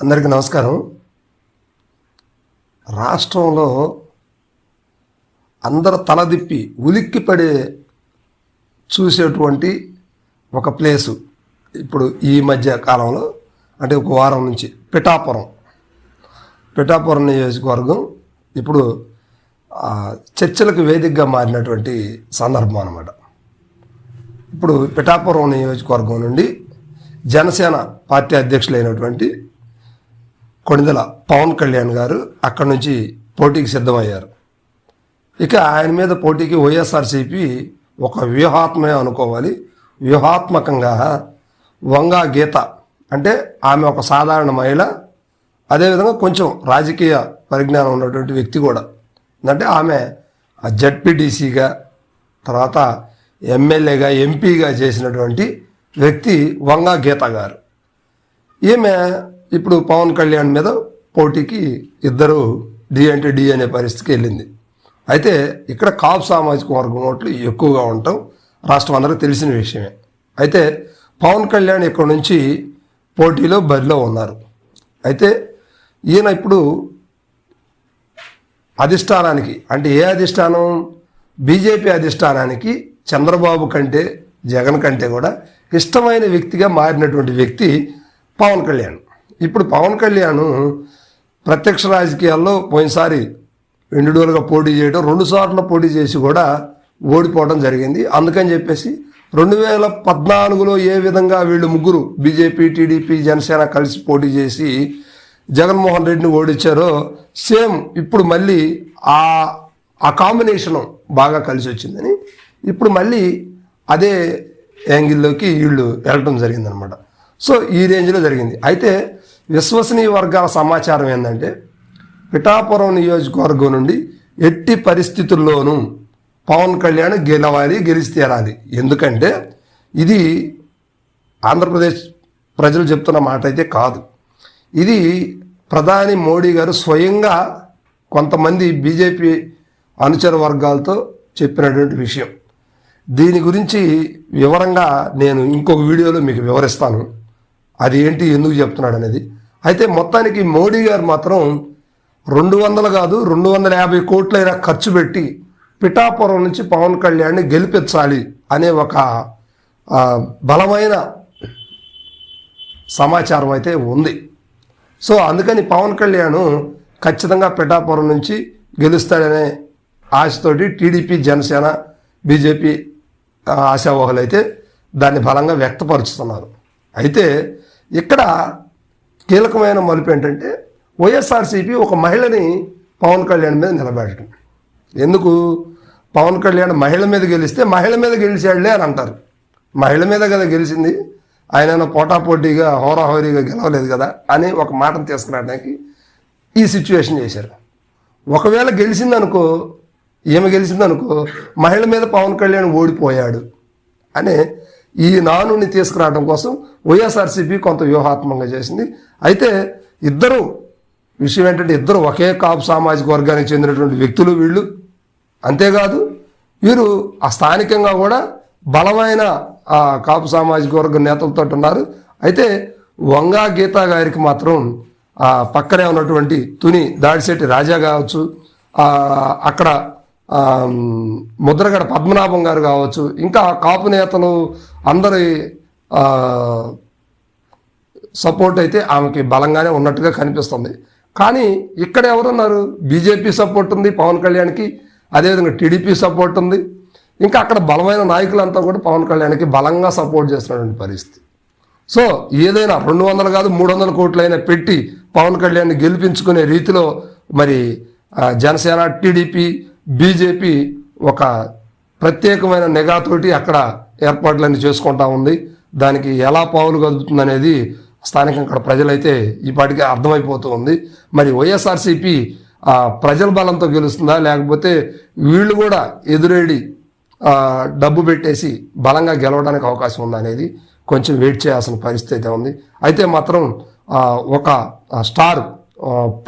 అందరికీ నమస్కారం. రాష్ట్రంలో అందరు తలదిప్పి ఉలిక్కిపడే చూసేటువంటి ఒక ప్లేసు ఇప్పుడు ఈ మధ్య కాలంలో అంటే ఒక వారం నుంచి పిఠాపురం. పిఠాపురం నియోజకవర్గం ఇప్పుడు చర్చలకు వేదికగా మారినటువంటి సందర్భం అనమాట ఇప్పుడు పిఠాపురం నియోజకవర్గం నుండి జనసేన పార్టీ అధ్యక్షులైనటువంటి కొండల పవన్ కళ్యాణ్ గారు అక్కడి నుంచి పోటీకి సిద్ధమయ్యారు. ఇక ఆయన మీద పోటీకి వైఎస్ఆర్సీపీ ఒక వ్యూహాత్మే అనుకోవాలి. వ్యూహాత్మకంగా వంగా గీత అంటే ఆమె ఒక సాధారణ మహిళ అదేవిధంగా కొంచెం రాజకీయ పరిజ్ఞానం ఉన్నటువంటి వ్యక్తి కూడా. అంటే ఆమె జడ్పీటీసీగా తర్వాత ఎమ్మెల్యేగా ఎంపీగా చేసినటువంటి వ్యక్తి వంగా గీత గారు. ఈమె ఇప్పుడు పవన్ కళ్యాణ్ మీద పోటీకి ఇద్దరు డి అంటే డి అనే పరిస్థితికి వెళ్ళింది. అయితే ఇక్కడ కాపు సామాజిక వర్గం ఓట్లు ఎక్కువగా ఉండటం రాష్ట్రం అందరికీ తెలిసిన విషయమే. అయితే పవన్ కళ్యాణ్ ఇక్కడ నుంచి పోటీలో బరిలో ఉన్నారు. అయితే ఈయన ఇప్పుడు అధిష్టానానికి అంటే ఏ అధిష్టానం? బీజేపీ అధిష్టానానికి చంద్రబాబు కంటే జగన్ కంటే కూడా ఇష్టమైన వ్యక్తిగా మారినటువంటి వ్యక్తి పవన్ కళ్యాణ్. ఇప్పుడు పవన్ కళ్యాణ్ ప్రత్యక్ష రాజకీయాల్లో పోయినసారి రెండుడోలుగా పోటీ చేయడం రెండు సార్లు పోటీ చేసి కూడా ఓడిపోవడం జరిగింది. అందుకని చెప్పేసి రెండు వేల పద్నాలుగులో ఏ విధంగా వీళ్ళు ముగ్గురు బీజేపీ టీడీపీ జనసేన కలిసి పోటీ చేసి జగన్మోహన్ రెడ్డిని ఓడించారో సేమ్ ఇప్పుడు మళ్ళీ ఆ ఆ కాంబినేషను బాగా కలిసి వచ్చిందని. ఇప్పుడు మళ్ళీ అదే యాంగిల్లోకి వీళ్ళు వెళ్ళటం జరిగిందనమాట. సో ఈ రేంజ్లో జరిగింది. అయితే విశ్వసనీయ వర్గాల సమాచారం ఏంటంటే పిఠాపురం నియోజకవర్గం నుండి ఎట్టి పరిస్థితుల్లోనూ పవన్ కళ్యాణ్ గెలవాలి గెలిచితేరాలి ఎందుకంటే ఇది ఆంధ్రప్రదేశ్ ప్రజలు చెప్తున్న మాట అయితే కాదు. ఇది ప్రధాని మోడీ గారు స్వయంగా కొంతమంది బీజేపీ అనుచర వర్గాలతో చెప్పినటువంటి విషయం. దీని గురించి వివరంగా నేను ఇంకొక వీడియోలో మీకు వివరిస్తాను. అది ఏంటి ఎందుకు చెప్తున్నాడు అనేది. అయితే మొత్తానికి మోడీ గారు మాత్రం రెండు వందలు కాదు రెండు వందల యాభై కోట్లైనా ఖర్చు పెట్టి పిఠాపురం నుంచి పవన్ కళ్యాణ్ని గెలిపించాలి అనే ఒక బలమైన సమాచారం అయితే ఉంది. సో అందుకని పవన్ కళ్యాణ్ ఖచ్చితంగా పిఠాపురం నుంచి గెలుస్తాడనే ఆశతోటి టీడీపీ జనసేన బీజేపీ ఆ, ఆశావహులు అయితే దాన్ని బలంగా వ్యక్తపరుచుతున్నారు. అయితే ఇక్కడ కీలకమైన మలుపు ఏంటంటే వైఎస్ఆర్సీపీ ఒక మహిళని పవన్ కళ్యాణ్ మీద నిలబెట్టడం. ఎందుకు? పవన్ కళ్యాణ్ మహిళ మీద గెలిస్తే మహిళ మీద గెలిచాడులే అని అంటారు. మహిళ మీద కదా గెలిచింది. ఆయన పోటాపోటీగా హోరాహోరీగా గెలవలేదు కదా అని ఒక మాటను తీసుకురావడానికి ఈ సిచ్యువేషన్ చేశారు. ఒకవేళ గెలిచిందనుకో ఈమె గెలిచిందనుకో మహిళ మీద పవన్ కళ్యాణ్ ఓడిపోయాడు అనే ఈ నానుని తీసుకురావడం కోసం వైఎస్ఆర్సీపీ కొంత వ్యూహాత్మకంగా చేసింది. అయితే ఇద్దరు విషయం ఏంటంటే ఇద్దరు ఒకే కాపు సామాజిక వర్గానికి చెందినటువంటి వ్యక్తులు వీళ్ళు. అంతేకాదు వీరు ఆ స్థానికంగా కూడా బలమైన ఆ కాపు సామాజిక వర్గ నేతలతో ఉన్నారు. అయితే వంగా గీతా గారికి మాత్రం ఆ పక్కనే ఉన్నటువంటి తుని దాడిశెట్టి రాజా కావచ్చు అక్కడ ముద్రగడ పద్మనాభం గారు కావచ్చు ఇంకా కాపు నేతలు అందరి సపోర్ట్ అయితే ఆమెకి బలంగానే ఉన్నట్టుగా కనిపిస్తుంది. కానీ ఇక్కడ ఎవరున్నారు? బీజేపీ సపోర్ట్ ఉంది పవన్ కళ్యాణ్కి అదేవిధంగా టీడీపీ సపోర్ట్ ఉంది. ఇంకా అక్కడ బలమైన నాయకులంతా కూడా పవన్ కళ్యాణ్కి బలంగా సపోర్ట్ చేస్తున్నటువంటి పరిస్థితి. సో ఏదైనా రెండు వందలు కాదు మూడు వందల కోట్లైనా పెట్టి పవన్ కళ్యాణ్ని గెలిపించుకునే రీతిలో మరి జనసేన టీడీపీ బీజేపీ ఒక ప్రత్యేకమైన నిఘాతోటి అక్కడ ఏర్పాట్లన్నీ చేసుకుంటా ఉంది. దానికి ఎలా పావులు కదుపుతుందనేది స్థానికంగా అక్కడ ప్రజలైతే ఇప్పటికే అర్థమైపోతూ ఉంది. మరి వైఎస్ఆర్సీపీ ప్రజల బలంతో గెలుస్తుందా? లేకపోతే వీళ్ళు కూడా ఎదురేడి డబ్బు పెట్టేసి బలంగా గెలవడానికి అవకాశం ఉందా అనేది కొంచెం వెయిట్ చేయాల్సిన పరిస్థితి అయితే ఉంది. అయితే మాత్రం ఒక స్టార్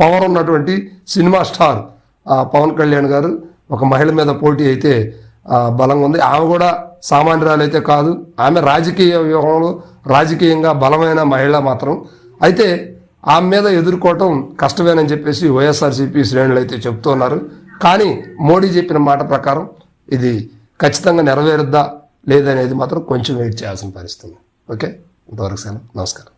పవర్ ఉన్నటువంటి సినిమా స్టార్ పవన్ కళ్యాణ్ గారు ఒక మహిళ మీద పోటీ అయితే బలంగా ఉంది. ఆమె కూడా సామాన్యురాలైతే కాదు. ఆమె రాజకీయ వ్యూహంలో రాజకీయంగా బలమైన మహిళ మాత్రం. అయితే ఆమె మీద ఎదుర్కోవటం కష్టమేనని చెప్పేసి వైఎస్ఆర్సీపీ శ్రేణులు అయితే చెప్తున్నారు కానీ మోడీ చెప్పిన మాట ప్రకారం ఇది ఖచ్చితంగా నెరవేరుద్దా లేదనేది మాత్రం కొంచెం వెయిట్ చేయాల్సిన పరిస్థితి ఓకే? ఇంతవరకు సార్ నమస్కారం.